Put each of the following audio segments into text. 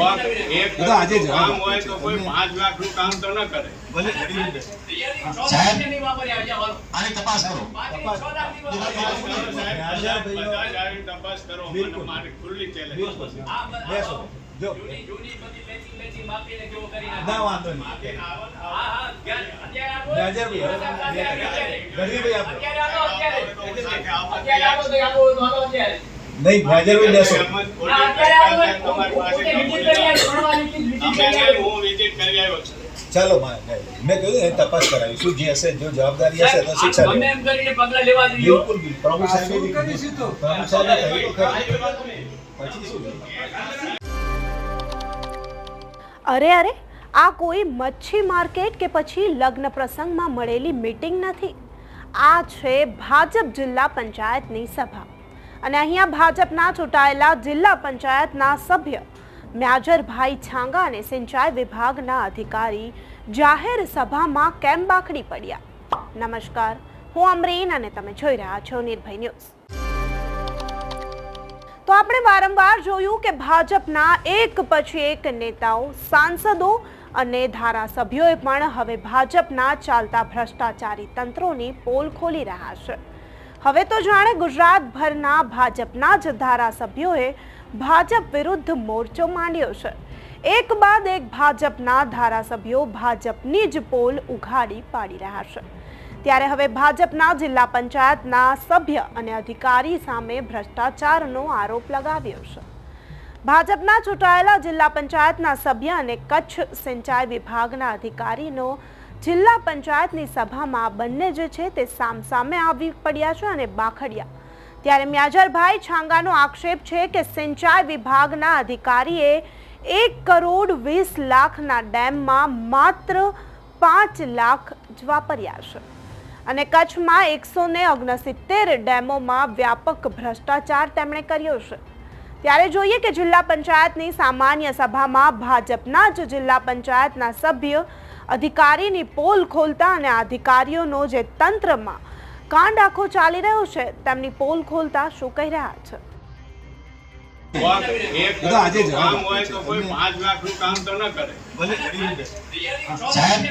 આજે જવાબ કામ હોય તો કોઈ આપો. પાંચ લાખનું કામ તો ન કરે. ભલે કરી આની તપાસ કરો તપાસ કરો. સાહેબ, બધા બધા તપાસ કરો મને. મારી ખુલ્લી ચેલેન્જ બેસો બેસો જો ના વાંધો નહીં નાઝરભાઈ, ગરીબભાઈ આપણે. નહીં નાઝરભાઈ બેસો એમ જ ખોટી તમારી પાસે અમે નહીં, હું વિઝિટ કરી ચાલો મેં કહ્યું એ તપાસ કરાવીશું જે હશે જો જવાબદારી હશે તો શિક્ષા ગમે એમ કરીને પગલા લેવા જોઈએ. બિલકુલ બિલકુલ. પ્રમુખ સાહેબે બી તો પ્રભુ સાહેબે પછી શું? અરે અરે આ કોઈ મચ્છી માર્કેટ કે પછી લગ્ન પ્રસંગમાં મળેલી મીટિંગ નથી. આ છે ભાજપ જિલ્લા પંચાયતની સભા. અને અહીંયા ભાજપના ચૂંટાયેલા જિલ્લા પંચાયતના સભ્ય મ્યાજરભાઈ છાંગા અને સિંચાઈ વિભાગના અધિકારી જાહેર સભામાં કેમ બાખડી પડ્યા? નમસ્કાર, હું અમરીન અને તમે જોઈ રહ્યા છો નિર્ભય ન્યૂઝ. તો આપણે વારંવાર જોયું કે ભાજપના એક પછી એક નેતાઓ, સાંસદો અને ધારાસભ્યોએ પણ હવે ભાજપના ચાલતા ભ્રષ્ટાચારી તંત્રોની પોલ ખોલી રહ્યા છે. હવે તો જાણે ગુજરાતભરના ભાજપના જ ધારાસભ્યોએ ભાજપ વિરુદ્ધ મોરચો માંડ્યો છે. એક બાદ એક ભાજપના ધારાસભ્યો ભાજપની જ પોલ ઉઘાડી પાડી રહ્યા છે. ત્યારે હવે ભાજપના જિલ્લા પંચાયતના સભ્ય અને અધિકારી સામે ભ્રષ્ટાચારનો આરોપ લગાવ્યો છે. ભાજપના ચૂંટાયેલા જિલ્લા પંચાયતના સભ્ય અને કચ્છ સિંચાઈ વિભાગના અધિકારીનો જિલ્લા પંચાયતની સભામાં બંને જે છે તે સામસામે આવી પડ્યા છે અને બાખડ્યા. ત્યારે મ્યાજરભાઈ છાંગાનો આક્ષેપ છે કે સિંચાઈ વિભાગના અધિકારીએ એક કરોડ વીસ લાખના ડેમમાં માત્ર પાંચ લાખ જ વાપર્યા છે. અને કચ્છમાં એકસો ને ઓગણસિત્તેર ડેમોમાં વ્યાપક ભ્રષ્ટાચાર તેમણે કર્યો છે. ત્યારે જોઈએ કે જિલ્લા પંચાયતની સામાન્ય સભામાં ભાજપના જ જિલ્લા પંચાયતના સભ્ય અધિકારીની પોલ ખોલતા અને અધિકારીઓનો જે તંત્રમાં કાંડ આખો ચાલી રહ્યો છે તેમની પોલ ખોલતા શું કહી રહ્યા છે? એક એ તો આજે કરોડનું જવાબ કામ હોય તો કોઈ આપો. પાંચ લાખનું કામ તો ન કરે. ભલે કરી દે. સાહેબ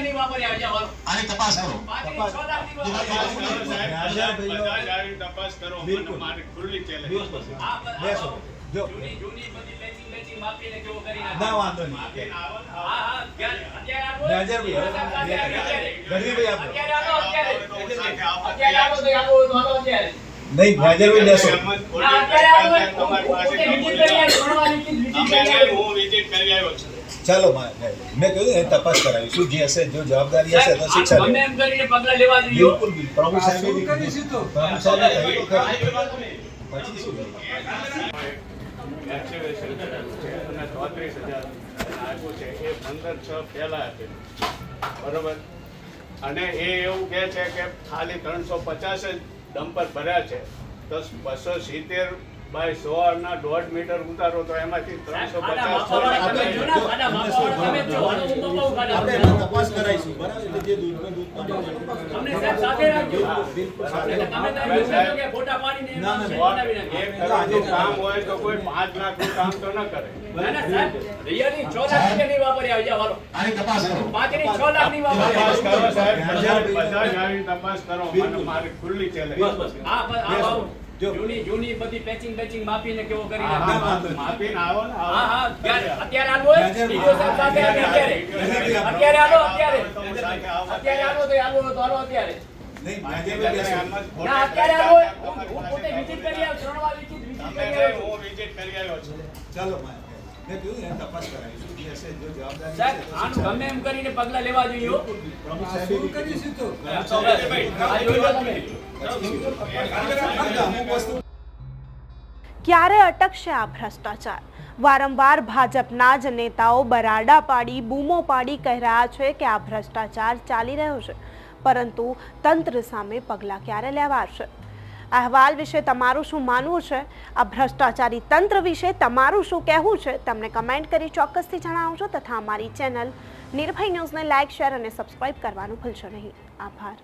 આની તપાસ કરો. તપાસ કરો. સાહેબ, બધા બધા જ ના વાંધો નહીં. નહીં નાઝરભાઈ બેસો. એમ જ ખોટી તમારી પાસે અમે નહીં, હું વિઝિટ કરી આવ્યો છું ચાલો માં મેં કહ્યું એ તપાસ કરાવીશું જે હશે જો જવાબદારી હશે તો શિક્ષા ગમે. એમ કરીને પગલાં લેવા બિલકુલ પ્રભુ સાહેબે બી સાહેબે. પછી શું એક્ટિવેશન અને ચોત્રીસ હજાર આપ્યું છે એ પંદર છ પહેલા હતી. બરોબર? અને એ એવું કહે છે કે ખાલી ત્રણસો પચાસ જ ડમ્પર ભર્યા છે. તો બસો સિત્તેર બાય સો ના દોઢ મીટર ઉતારો તો એમાંથી ત્રણસો પચાસ તમે ના, તમે તપાસ કરાઈશું બરાબર? એટલે જે દૂધમાં દૂધ પાણી તમને સાહેબ સાથે રાખજો. બિલકુલ સાથે તમે સાહેબ, કે ફોટા પાડીને ના, ના, કરોડનું કામ હોય તો કોઈ પાંચ લાખનું કામ તો ન કરે. ના, ના, સાહેબ, રિયલી 6 લાખ રૂપિયા નહીં વાપર્યા હોય, હાલો. આની તપાસ કરો. પાંચની છ લાખની વાપરી તપાસ કરો સાહેબ. બધા બધા જ તપાસ કરો. મને મારી ખુલ્લી ચેલેન્જ. બસ બસ, આ બાજુ. જો. જૂની જૂની બધી પેચિંગ પેચિંગ માપીને કેવો કરી નાખો. માપીને આવો ને હા હા અત્યારે અત્યારે આવો? હાજર. સાહેબ સાથે આવે અત્યારે. અત્યારે આવો અત્યારે. અત્યારે આવો તો આવો. તો આવો અત્યારે. ના અત્યારે આલો હું હું પોતે વિઝિટ કરી આવ્યો ત્રણ વાર વિઝિટ વિઝિટ કરી આવ્યો હું વિઝિટ કરી આવ્યો છું. ચાલો માં મેં કહ્યું ને તપાસ કરાવીશું જે હશે જો જવાબદારી સાહેબ આનું ગમે એમ કરીને પગલાં લેવા જોઈએ પ્રમુખ સાહેબે બી કીધું. આ જોઈ લો તમે. અમુક વસ્તુ ક્યારે અટકશે આ ભ્રષ્ટાચાર? વારંવાર ભાજપના જ નેતાઓ બરાડા પાડી બૂમો પાડી કહી રહ્યા છે કે આ ભ્રષ્ટાચાર ચાલી રહ્યો છે. પરંતુ તંત્ર સામે પગલાં ક્યારે લેવાશે? અહેવાલ વિશે તમારું શું માનવું છે? આ ભ્રષ્ટાચારી તંત્ર વિશે તમારું શું કહેવું છે? તમને કમેન્ટ કરી ચોક્કસથી જણાવજો તથા અમારી ચેનલ નિર્ભય ન્યૂઝને લાઇક, શેર અને સબસ્ક્રાઇબ કરવાનું ભૂલશો નહીં. આભાર.